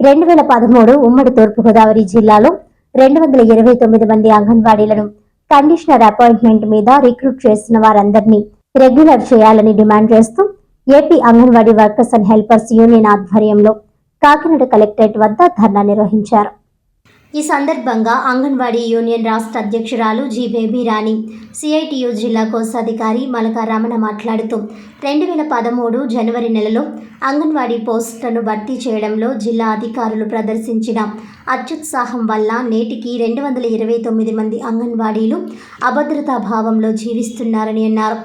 రెండు వేల పదమూడు ఉమ్మడి తూర్పుగోదావరి జిల్లాలో రెండు వందల ఇరవై తొమ్మిది మంది అంగన్వాడీలను కండిషనర్ అపాయింట్మెంట్ మీద రిక్రూట్ చేసిన వారందరినీ రెగ్యులర్ చేయాలని డిమాండ్ చేస్తూ AP anganwadi workers and helpers union ఆధ్వర్యంలో కాకినాడ కలెక్టరేట్ వద్ద ధర్నా నిర్వహించారు. ఈ సందర్భంగా అంగన్వాడీ యూనియన్ రాష్ట్ర అధ్యక్షురాలు జి బేబీ రాణి సిఐటియు జిల్లా కోశాధికారి మలకా రమణ మాట్లాడుతూ రెండు వేల పదమూడు జనవరి నెలలో అంగన్వాడీ పోస్టులను భర్తీ చేయడంలో జిల్లా అధికారులు ప్రదర్శించిన అత్యుత్సాహం వల్ల నేటికి రెండు వందల ఇరవై తొమ్మిది మంది అంగన్వాడీలు అభద్రతా భావంలో జీవిస్తున్నారని అన్నారు.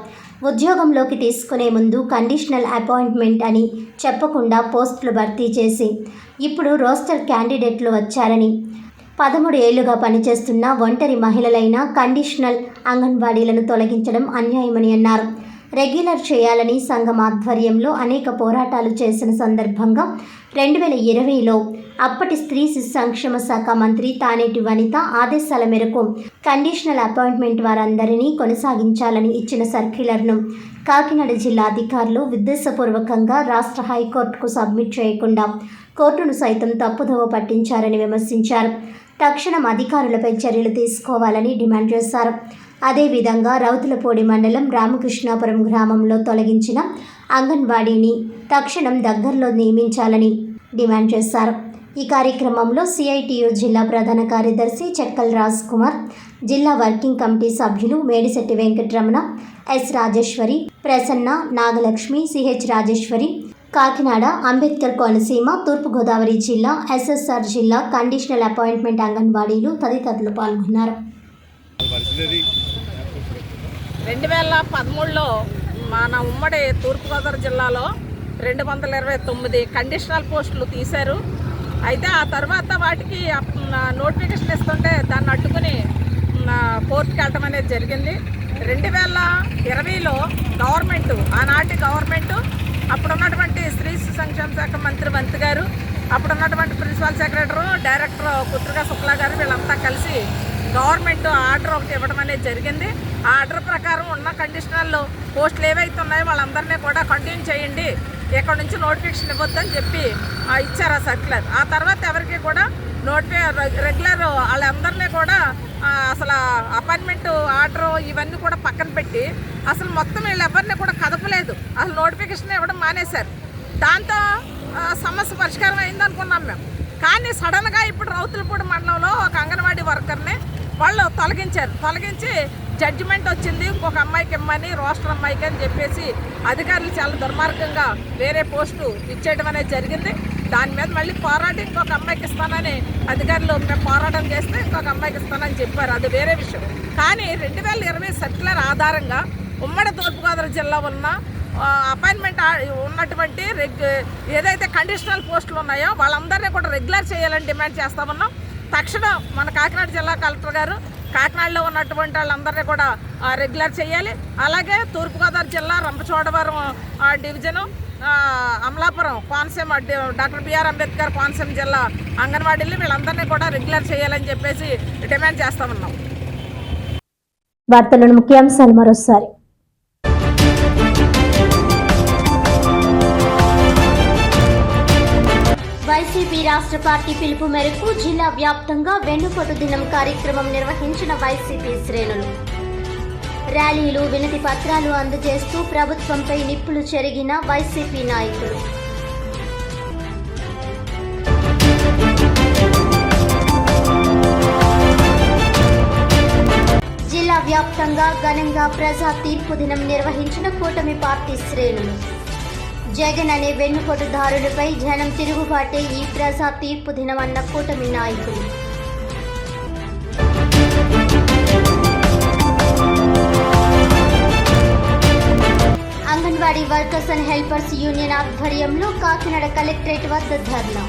ఉద్యోగంలోకి తీసుకునే ముందు కండిషనల్ అపాయింట్మెంట్ అని చెప్పకుండా పోస్టులు భర్తీ చేసి ఇప్పుడు రోస్టర్ క్యాండిడేట్లు వచ్చారని పదమూడు ఏళ్ళుగా పనిచేస్తున్న ఒంటరి మహిళలైన కండిషనల్ అంగన్వాడీలను తొలగించడం అన్యాయమని అన్నారు. రెగ్యులర్ చేయాలని సంఘం ఆధ్వర్యంలో అనేక పోరాటాలు చేసిన సందర్భంగా రెండు వేల ఇరవైలో అప్పటి స్త్రీ శిశు సంక్షేమ శాఖ మంత్రి తానేటి వనిత ఆదేశాల మేరకు కండిషనల్ అపాయింట్మెంట్ వారందరినీ కొనసాగించాలని ఇచ్చిన సర్క్యులర్ను కాకినాడ జిల్లా అధికారులు ఉద్దేశపూర్వకంగా రాష్ట్ర హైకోర్టుకు సబ్మిట్ చేయకుండా కోర్టును సైతం తప్పుదోవ పట్టించారని విమర్శించారు. తక్షణం అధికారులపై చర్యలు తీసుకోవాలని డిమాండ్ చేశారు. అదేవిధంగా రౌతులపూడి మండలం రామకృష్ణాపురం గ్రామంలో తొలగించిన అంగన్వాడీని తక్షణం దగ్గరలో నియమించాలని డిమాండ్ చేశారు. ఈ కార్యక్రమంలో సిఐటియు జిల్లా ప్రధాన కార్యదర్శి చెక్కల్ రాజ్ కుమార్ జిల్లా వర్కింగ్ కమిటీ సభ్యులు మేడిశెట్టి వెంకటరమణ ఎస్ రాజేశ్వరి ప్రసన్న నాగలక్ష్మి సిహెచ్ రాజేశ్వరి కాకినాడ అంబేద్కర్ కోనసీమ తూర్పుగోదావరి జిల్లా ఎస్ఎస్ఆర్ జిల్లా కండిషనల్ అపాయింట్మెంట్ అంగన్వాడీలు తదితరులు పాల్గొన్నారు. రెండు వేల పదమూడులో మన ఉమ్మడి తూర్పుగోదావరి జిల్లాలో రెండు వందల ఇరవై తొమ్మిది కండిషనల్ పోస్టులు తీశారు. అయితే ఆ తర్వాత వాటికి నోటిఫికేషన్ ఇస్తుంటే దాన్ని అడ్డుకుని కోర్టుకి వెళ్ళటం అనేది జరిగింది. రెండు వేల ఇరవైలో గవర్నమెంట్ ఆనాటి గవర్నమెంట్ శిశు సంక్షేమ శాఖ మంత్రి మంత్రి గారు అప్పుడు ఉన్నటువంటి ప్రిన్సిపల్ సెక్రటరు డైరెక్టర్ పుత్రికా శుక్లా గారు వీళ్ళంతా కలిసి గవర్నమెంట్ ఆర్డర్ ఒకటి ఇవ్వడం అనేది జరిగింది. ఆ ఆర్డర్ ప్రకారం ఉన్న కండిషనల్లో పోస్టులు ఏవైతే ఉన్నాయో వాళ్ళందరినీ కూడా కంటిన్యూ చేయండి. ఇక్కడ నుంచి నోటిఫికేషన్ ఇవ్వద్దని చెప్పి ఇచ్చారు ఆ సర్క్యులర్. ఆ తర్వాత ఎవరికి కూడా నోటిఫి రెగ్యులర్ వాళ్ళందరినీ కూడా అసలు అపాయింట్మెంట్ ఆర్డర్ ఇవన్నీ కూడా పక్కన పెట్టి అసలు మొత్తం వీళ్ళు ఎవరిని కూడా కదపలేదు. అసలు నోటిఫికేషన్ ఇవ్వడం మానేశారు. దాంతో సమస్య పరిష్కారం అయింది అనుకున్నాం మేము. కానీ సడన్గా ఇప్పుడు రౌతులపూడి మండలంలో ఒక అంగన్వాడీ వర్కర్ని వాళ్ళు తొలగించారు. తొలగించి జడ్జిమెంట్ వచ్చింది. ఇంకొక అమ్మాయికి ఇమ్మని రోస్టర్ అమ్మాయికి అని చెప్పేసి అధికారులు చాలా దుర్మార్గంగా వేరే పోస్టు ఇచ్చేయడం అనేది జరిగింది. దాని మీద మళ్ళీ పోరాడి ఇంకొక అమ్మాయికి ఇస్తానని అధికారులు మేము పోరాటం చేస్తే ఇంకొక అమ్మాయికి ఇస్తానని చెప్పారు. అది వేరే విషయం. కానీ రెండు వేల ఇరవై సర్క్యులర్ ఆధారంగా ఉమ్మడి తూర్పుగోదావరి జిల్లా ఉన్న అపాయింట్మెంట్ ఉన్నటువంటి రెగ్ ఏదైతే కండిషనల్ పోస్టులు ఉన్నాయో వాళ్ళందరినీ కూడా రెగ్యులర్ చేయాలని డిమాండ్ చేస్తా ఉన్నాం. తక్షణం మన కాకినాడ జిల్లా కలెక్టర్ గారు కాకినాడలో ఉన్నటువంటి వాళ్ళందరినీ కూడా రెగ్యులర్ చేయాలి. అలాగే తూర్పుగోదావరి జిల్లా Rampachodavaram division Amalapuram Konaseema doctor BR Ambedkar Konaseema జిల్లా అంగన్వాడీలు వీళ్ళందరినీ కూడా రెగ్యులర్ చేయాలని చెప్పేసి డిమాండ్ చేస్తా ఉన్నాం. వార్తలను ముఖ్యాంశాలు మరోసారి. రాష్ట్ర పార్టీ పిలుపు మేరకు జిల్లా వ్యాప్తంగా వెన్నుపోటు దినం కార్యక్రమం నిర్వహించిన వైసీపీ శ్రేణులు. ర్యాలీలు వినతి పత్రాలు అందజేస్తూ ప్రభుత్వంపై నిప్పులు చెరిగిన వైసీపీ నాయకులు. జిల్లా వ్యాప్తంగా ఘనంగా ప్రజా తీర్పు దినం నిర్వహించిన కూటమి పార్టీ శ్రేణులు. జగన్ అనే వెన్నుపోటుదారులపై జనం తిరుగుబాటే ఈ ప్రజా తీర్పు దినమన్న కూటమి నాయకులు. Anganwadi workers and helpers union ఆధ్వర్యంలో కాకినాడ కలెక్టరేట్ వద్ద ధర్నా.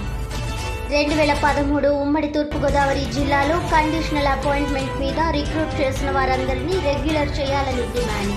రెండు వేల పదమూడు ఉమ్మడి తూర్పుగోదావరి జిల్లాలో కండిషనల్ అపాయింట్మెంట్ మీద రిక్రూట్ చేసిన వారందరినీ రెగ్యులర్ చేయాలని డిమాండ్.